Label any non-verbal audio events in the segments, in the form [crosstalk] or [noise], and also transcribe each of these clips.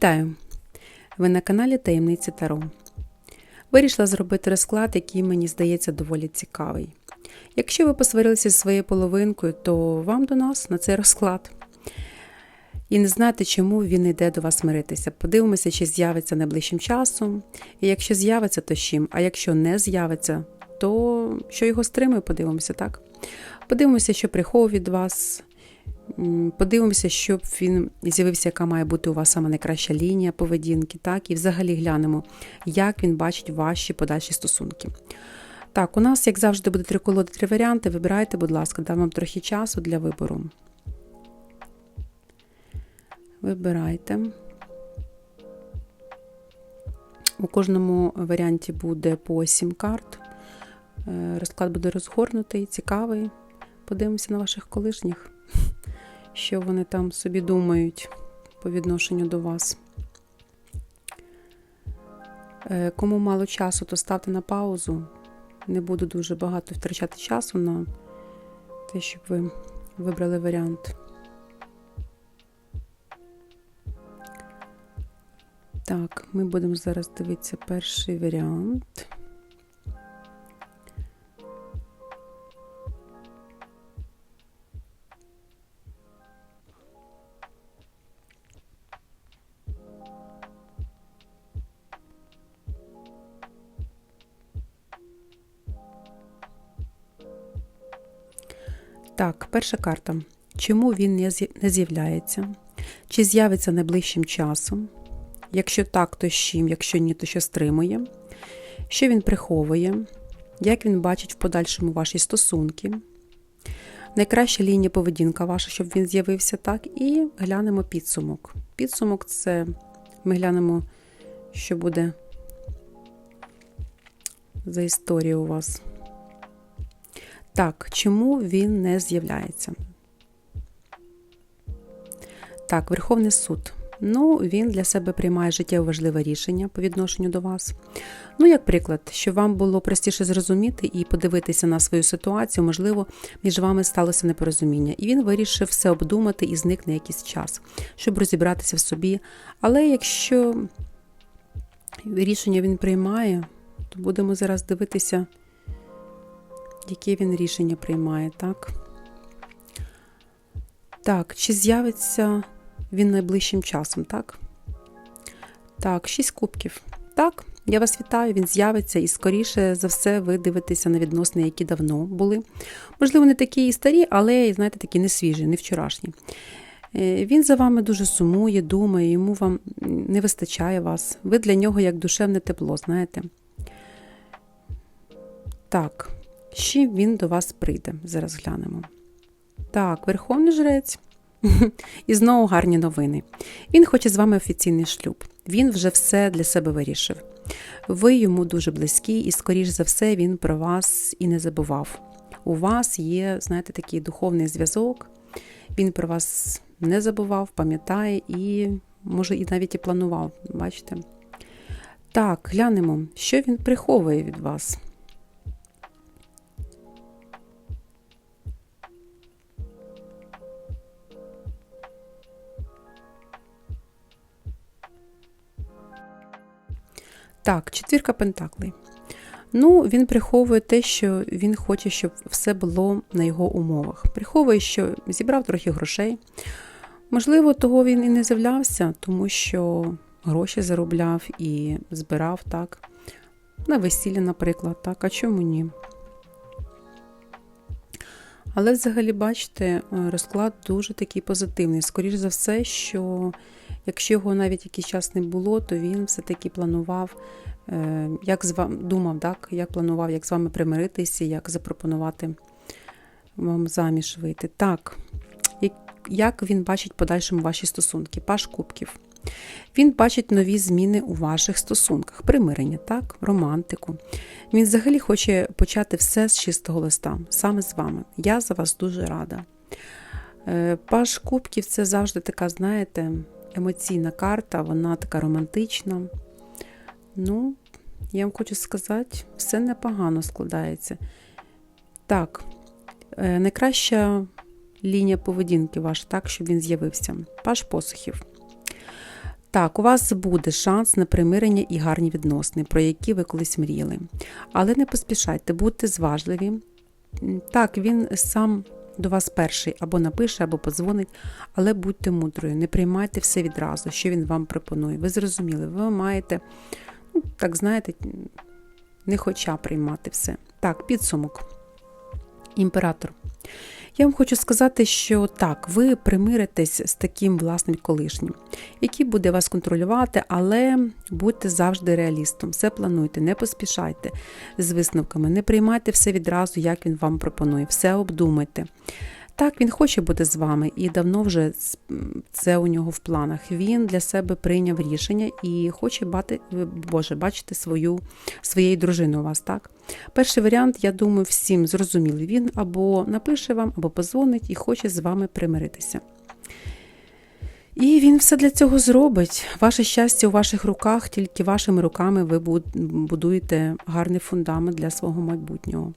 Вітаю! Ви на каналі Таємниці Таро. Вирішила зробити розклад, який мені здається доволі цікавий. Якщо ви посварилися зі своєю половинкою, то вам до нас на цей розклад. І не знаєте, чому він йде до вас миритися. Подивимося, чи з'явиться найближчим часом. І якщо з'явиться, то з чим. А якщо не з'явиться, то що його стримує, подивимося, так? Подивимося, що приховує від вас. Подивимося, щоб він з'явився, яка має бути у вас саме найкраща лінія поведінки, так, і взагалі глянемо, як він бачить ваші подальші стосунки. Так, у нас, як завжди, буде три колоди, три варіанти. Вибирайте, будь ласка, дам вам трохи часу для вибору. Вибирайте. У кожному варіанті буде по 7 карт. Е, Розклад буде розгорнутий, цікавий. Подивимося на ваших колишніх, що вони там собі думають по відношенню до вас. Е, Кому мало часу, то ставте на паузу. Не буду дуже багато втрачати часу на те, щоб ви вибрали варіант. Так, ми будемо зараз дивитися перший варіант. Перша карта. Чому він не з'являється? Чи з'явиться найближчим часом? Якщо так, то з чим, якщо ні, то що стримує? Що він приховує? Як він бачить в подальшому ваші стосунки? Найкраща лінія поведінка ваша, щоб він з'явився так. І глянемо підсумок. Підсумок це ми глянемо, що буде за історія у вас. Так, чому він не з'являється? Так, Верховний суд. Ну, він для себе приймає життєво важливе рішення по відношенню до вас. Ну, як приклад, щоб вам було простіше зрозуміти і подивитися на свою ситуацію, можливо, між вами сталося непорозуміння. І він вирішив все обдумати і зникне якийсь час, щоб розібратися в собі. Але якщо рішення він приймає, то будемо зараз дивитися, яке він рішення приймає, так? Так, чи з'явиться він найближчим часом, так? Так, шість кубків. Так, я вас вітаю, він з'явиться, і скоріше за все ви дивитеся на відносини, які давно були. Можливо, не такі і старі, але, знаєте, такі не свіжі, не вчорашні. Е, Він за вами дуже сумує, думає, йому вам не вистачає вас. Ви для нього як душевне тепло, знаєте. Так, чим він до вас прийде? Зараз глянемо. Так, Верховний жрець. [laughs] І знову гарні новини. Він хоче з вами офіційний шлюб. Він вже все для себе вирішив. Ви йому дуже близькі, і, скоріш за все, він про вас і не забував. У вас є, знаєте, такий духовний зв'язок. Він про вас не забував, пам'ятає і, може, і навіть і планував. Бачите? Так, глянемо, що він приховує від вас. Так, четвірка пентаклей. Ну, він приховує те, що він хоче, щоб все було на його умовах. Приховує, що зібрав трохи грошей. Можливо, того він і не з'являвся, тому що гроші заробляв і збирав так. На весілля, наприклад, так, а чому ні? Але взагалі, бачите, розклад дуже такий позитивний. Скоріше за все, що якщо його навіть якийсь час не було, то він все-таки планував, е, як з вами думав, так, як планував, як з вами примиритися, як запропонувати вам заміж вийти. Так, як- він бачить подальшому ваші стосунки? Паш кубків. Він бачить нові зміни у ваших стосунках, примирення, так, романтику. Він взагалі хоче почати все з чистого листа, саме з вами. Я за вас дуже рада. Е, Паш кубків це завжди така, знаєте, емоційна карта, вона така романтична. Ну, я вам хочу сказати, все непогано складається. Так, е, найкраща лінія поведінки ваша, так, щоб він з'явився. Паш посухів. Так, у вас буде шанс на примирення і гарні відносини, про які ви колись мріяли. Але не поспішайте, будьте зважливі. Так, він сам до вас перший або напише, або подзвонить, але будьте мудрою, не приймайте все відразу, що він вам пропонує. Ви зрозуміли, ви маєте, ну, так знаєте, не хоча приймати все. Так, підсумок. Імператор. Я вам хочу сказати, що так, ви примиритесь з таким власним колишнім, який буде вас контролювати, але будьте завжди реалістом. Все плануйте, не поспішайте з висновками, не приймайте все відразу, як він вам пропонує, все обдумайте. Так, він хоче бути з вами, і давно вже це у нього в планах. Він для себе прийняв рішення і хоче бати, Боже, бачити свою, своєї дружини у вас, так? Перший варіант, я думаю, всім зрозумілий. Він або напише вам, або позвонить і хоче з вами примиритися. І він все для цього зробить. Ваше щастя у ваших руках, тільки вашими руками ви будуєте гарний фундамент для свого майбутнього.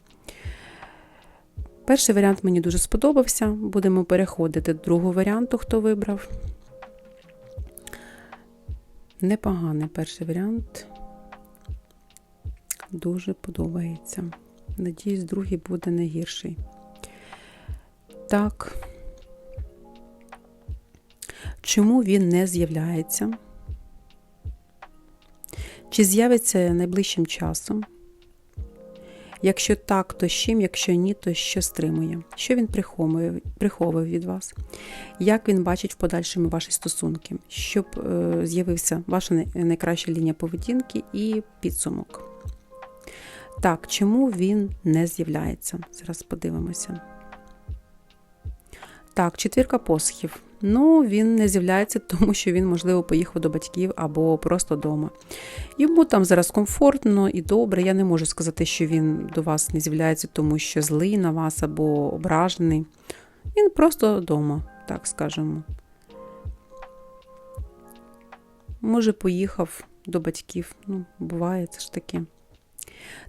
Перший варіант мені дуже сподобався. Будемо переходити до другого варіанту, хто вибрав. Непоганий перший варіант. Дуже подобається. Надіюсь, другий буде не гірший. Так. Чому він не з'являється? Чи з'явиться найближчим часом? Якщо так, то з чим, якщо ні, то що стримує? Що він приховує, від вас? Як він бачить в подальшому ваші стосунки, щоб е, з'явився ваша найкраща лінія поведінки і підсумок? Так, чому він не з'являється? Зараз подивимося. Так, четвірка посхів. Ну, він не з'являється, тому що він, можливо, поїхав до батьків або просто вдома. Йому там зараз комфортно і добре. Я не можу сказати, що він до вас не з'являється, тому що злий на вас або ображений. Він просто вдома, так скажемо. Може, поїхав до батьків. Ну, буває, це ж таке.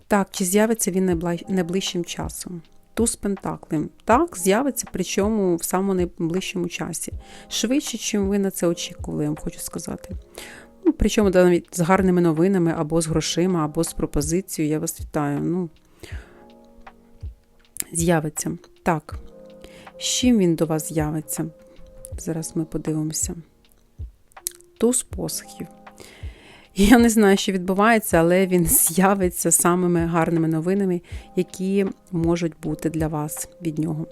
Так, чи з'явиться він найближчим часом? Туз Пентаклем. Так, з'явиться, причому в самому найближчому часі. Швидше, чим ви на це очікували, я вам хочу сказати. Ну, Причому навіть з гарними новинами, або з грошима, або з пропозицією. Я вас вітаю. Ну, З'явиться. Так. З чим він до вас з'явиться? Зараз ми подивимося. Туз посхів. [laughs] Я не знаю, що відбувається, але він з'явиться самими гарними новинами, які можуть бути для вас від нього.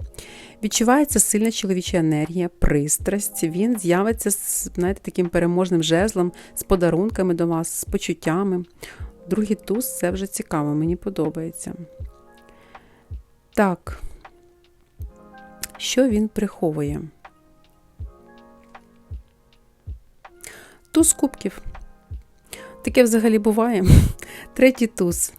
Відчувається сильна чоловіча енергія, пристрасть. Він з'явиться з знаєте, таким переможним жезлом, з подарунками до вас, з почуттями. Другий туз це вже цікаво, мені подобається. Так, що він приховує? Туз кубків. Таке взагалі буває. [laughs] Третій туз.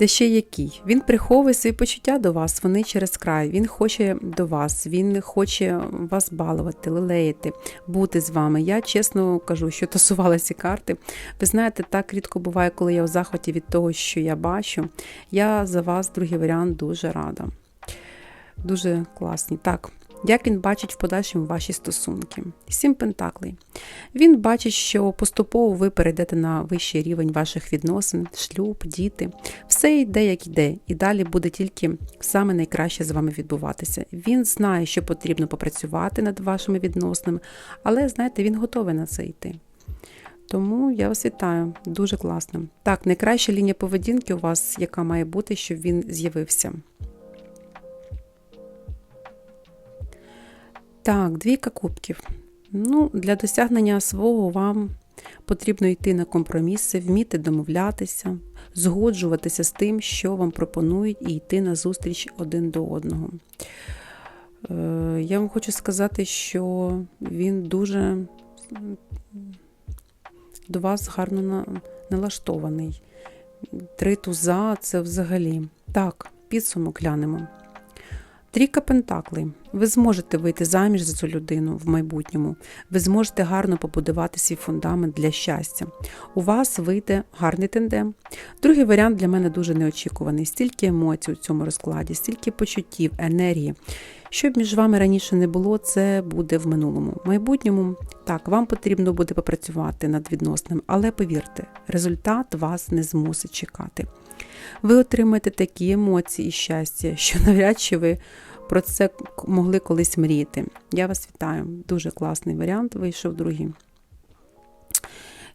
Де ще який? Він приховує свої почуття до вас, вони через край. Він хоче до вас, він хоче вас балувати, лелеяти, бути з вами. Я чесно кажу, що тасувалися карти. Ви знаєте, так рідко буває, коли я у захваті від того, що я бачу. Я за вас, другий варіант, дуже рада. Дуже класні. Так, як він бачить в подальшому ваші стосунки. Сім пентаклей. Він бачить, що поступово ви перейдете на вищий рівень ваших відносин, шлюб, діти. Все йде, як йде, і далі буде тільки саме найкраще з вами відбуватися. Він знає, що потрібно попрацювати над вашими відносинами, але, знаєте, він готовий на це йти. Тому я вас вітаю, дуже класно. Так, найкраща лінія поведінки у вас, яка має бути, щоб він з'явився. Так, двійка кубків. Ну, Для досягнення свого вам потрібно йти на компроміси, вміти домовлятися, згоджуватися з тим, що вам пропонують, і йти на зустріч один до одного. Е, я вам хочу сказати, що він дуже до вас гарно налаштований. Три туза це взагалі. Так, підсумок глянемо. Трійка Пентаклей. Ви зможете вийти заміж за цю людину в майбутньому. Ви зможете гарно побудувати свій фундамент для щастя. У вас вийде гарний тендем. Другий варіант для мене дуже неочікуваний. Стільки емоцій у цьому розкладі, стільки почуттів, енергії. Що б між вами раніше не було, це буде в минулому. В майбутньому так, вам потрібно буде попрацювати над відносинами, але повірте, результат вас не змусить чекати. Ви отримаєте такі емоції і щастя, що [laughs] навряд чи ви про це могли колись мріяти. Я вас вітаю. Дуже класний варіант вийшов другий.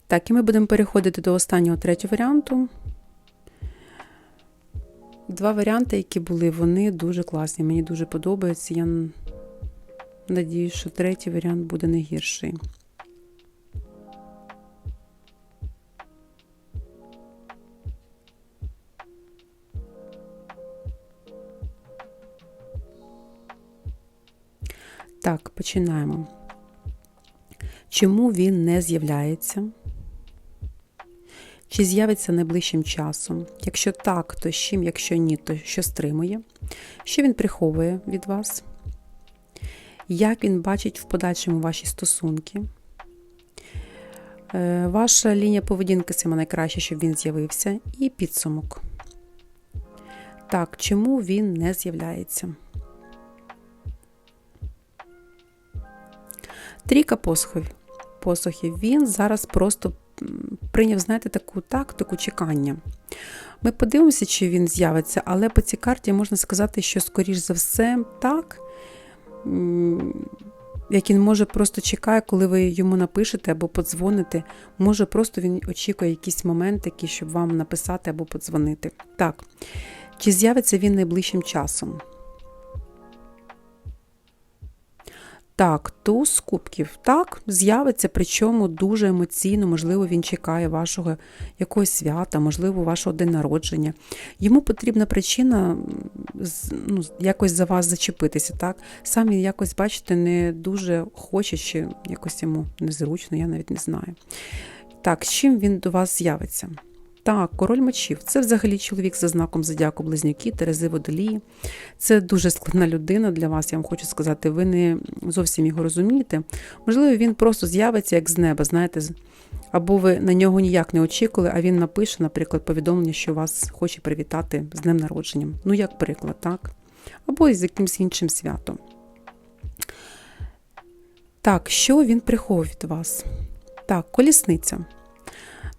Так, і ми будемо переходити до останнього третього варіанту. Два варіанти, які були, вони дуже класні. Мені дуже подобаються. Я надію, що третій варіант буде не гірший. Так, починаємо. Чому він не з'являється? Чи з'явиться найближчим часом? Якщо так, то з чим, якщо ні, то що стримує? Що він приховує від вас? Як він бачить в подальшому ваші стосунки? Е, ваша лінія поведінки саме найкраще, щоб він з'явився, і підсумок. Так, чому він не з'являється? Трійка посохів. посохів. Він зараз просто прийняв, знаєте, таку тактику чекання. Ми подивимося, чи він з'явиться, але по цій карті можна сказати, що, скоріш за все, так, як він може просто чекає, коли ви йому напишете або подзвоните, може просто він очікує якийсь момент, такий, щоб вам написати або подзвонити. Так, чи з'явиться він найближчим часом? Так, туз кубків так, з'явиться, причому дуже емоційно, можливо, він чекає вашого якогось свята, можливо, вашого день народження. Йому потрібна причина ну, якось за вас зачепитися. так? Сам він якось, бачите, не дуже хоче, чи якось йому незручно, я навіть не знаю. Так, з чим він до вас з'явиться? Так, король мечів. Це взагалі чоловік за знаком зодіаку Близнюки, Терези Водолії. Це дуже складна людина для вас, я вам хочу сказати. Ви не зовсім його розумієте. Можливо, він просто з'явиться як з неба, знаєте, або ви на нього ніяк не очікували, а він напише, наприклад, повідомлення, що вас хоче привітати з днем народженням. Ну, як приклад, так? Або з якимось іншим святом. Так, що він приховує від вас? Так, колісниця.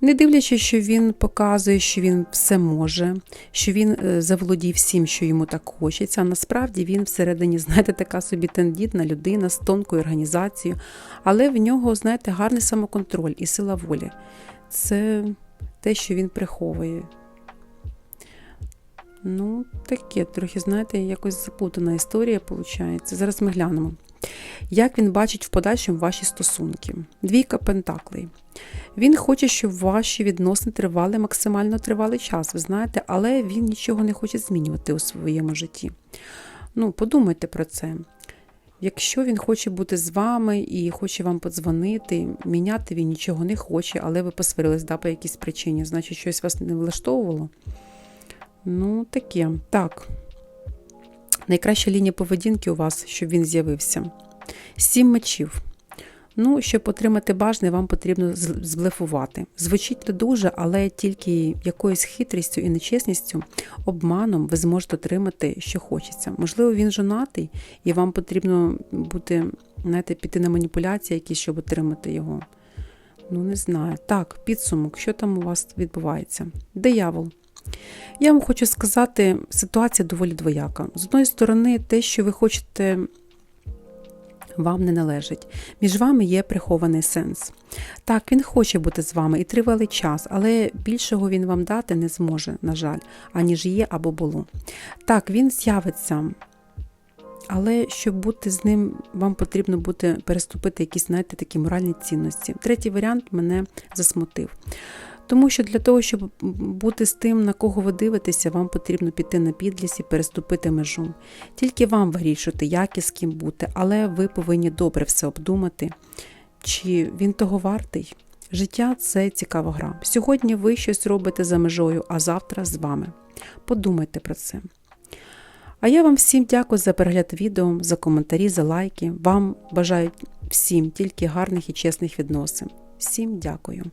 Не дивлячись, що він показує, що він все може, що він е, заволодів всім, що йому так хочеться. А насправді він всередині, [laughs] знаєте, така собі тендітна людина з тонкою організацією, але в нього, знаєте, гарний самоконтроль і сила волі. Це те, що він приховує. Ну, таке, трохи, знаєте, якось запутана історія, виходить. Зараз ми глянемо. Як він бачить в подальшому ваші стосунки? Двійка Пентаклей. Він хоче, щоб ваші відносини тривали максимально тривалий час, ви знаєте, але він нічого не хоче змінювати у своєму житті. Ну, подумайте про це. Якщо він хоче бути з вами і хоче вам подзвонити, міняти він нічого не хоче, але ви посварились да, по якійсь причині, значить, щось вас не влаштовувало. Ну, таке. Так. Найкраща лінія поведінки у вас, щоб він з'явився. Сім мечів. Ну, щоб отримати бажане, вам потрібно зблефувати. Звучить не дуже, але тільки якоюсь хитрістю і нечесністю, обманом ви зможете отримати, що хочеться. Можливо, він жонатий, і вам потрібно бути, знаєте, піти на маніпуляції, якісь, щоб отримати його. Ну, не знаю. Так, підсумок, що там у вас відбувається? Диявол. Я вам хочу сказати, ситуація доволі двояка. З одної сторони, те, що ви хочете вам не належить. Між вами є прихований сенс. Так, він хоче бути з вами і тривалий час, але більшого він вам дати не зможе, на жаль, аніж є або було. Так, він з'явиться. Але щоб бути з ним, вам потрібно буде переступити якісь, знаєте, такі моральні цінності. Третій варіант мене засмутив. Тому що для того, щоб бути з тим, на кого ви дивитеся, вам потрібно піти на підліс і переступити межу. Тільки вам вирішувати, як і з ким бути, але ви повинні добре все обдумати, чи він того вартий. Життя це цікава гра. Сьогодні ви щось робите за межою, а завтра з вами. Подумайте про це. А я вам всім дякую за перегляд відео, за коментарі, за лайки. Вам бажаю всім тільки гарних і чесних відносин. Всім дякую.